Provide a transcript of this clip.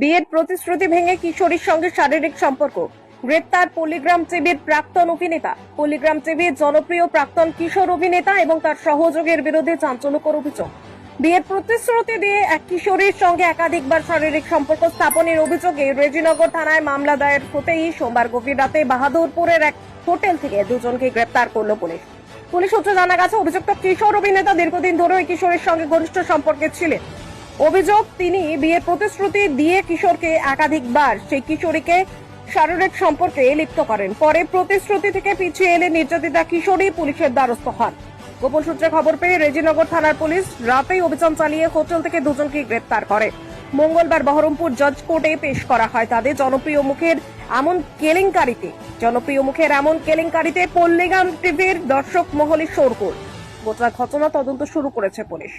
বিয়ের প্রতিশ্রুতি ভেঙে কিশোরীর সঙ্গে শারীরিক সম্পর্ক। গ্রেপ্তার পলিগ্রাম টিভির প্রাক্তন অভিনেতা। পলিগ্রাম টিভির জনপ্রিয় প্রাক্তন কিশোর অভিনেতা এবং তার সহযোগের বিরুদ্ধে চাঞ্চল্যকর অভিযোগ। বিয়ের প্রতিশ্রুতি দিয়ে এক কিশোরীর সঙ্গে একাধিকবার শারীরিক সম্পর্ক স্থাপনের অভিযোগে রেজিনগর থানায় মামলা দায়ের হতেই সোমবার গভীর রাতে বাহাদুরপুরের এক হোটেল থেকে দুজনকে গ্রেপ্তার করল পুলিশ। পুলিশ সূত্রে জানা গেছে, অভিযুক্ত কিশোর অভিনেতা দীর্ঘদিন ধরে ওই কিশোরের সঙ্গে ঘনিষ্ঠ সম্পর্কে ছিলেন। অভিযোগ, তিনি বিয়ের প্রতিশ্রুতি দিয়ে কিশোরকে একাধিকবার সেই কিশোরীকে শারীরিক সম্পর্কে লিপ্ত করেন। পরে প্রতিশ্রুতি থেকে পিছিয়ে এলে নির্যাতিতা কিশোরী পুলিশের দ্বারস্থ হন। গোপন সূত্রে খবর পেয়ে রেজিনগর থানার পুলিশ রাতেই অভিযান চালিয়ে হোটেল থেকে দুজনকে গ্রেপ্তার করে। মঙ্গলবার বহরমপুর জজ কোর্টে পেশ করা হয় তাদের জনপ্রিয় মুখের এমন কেলেঙ্কারিতে। জনপ্রিয় মুখের এমন কেলেঙ্কারিতে পল্লিগাম টিভির দর্শক মহলে শোরগোল। গোটা ঘটনা তদন্ত শুরু করেছে পুলিশ।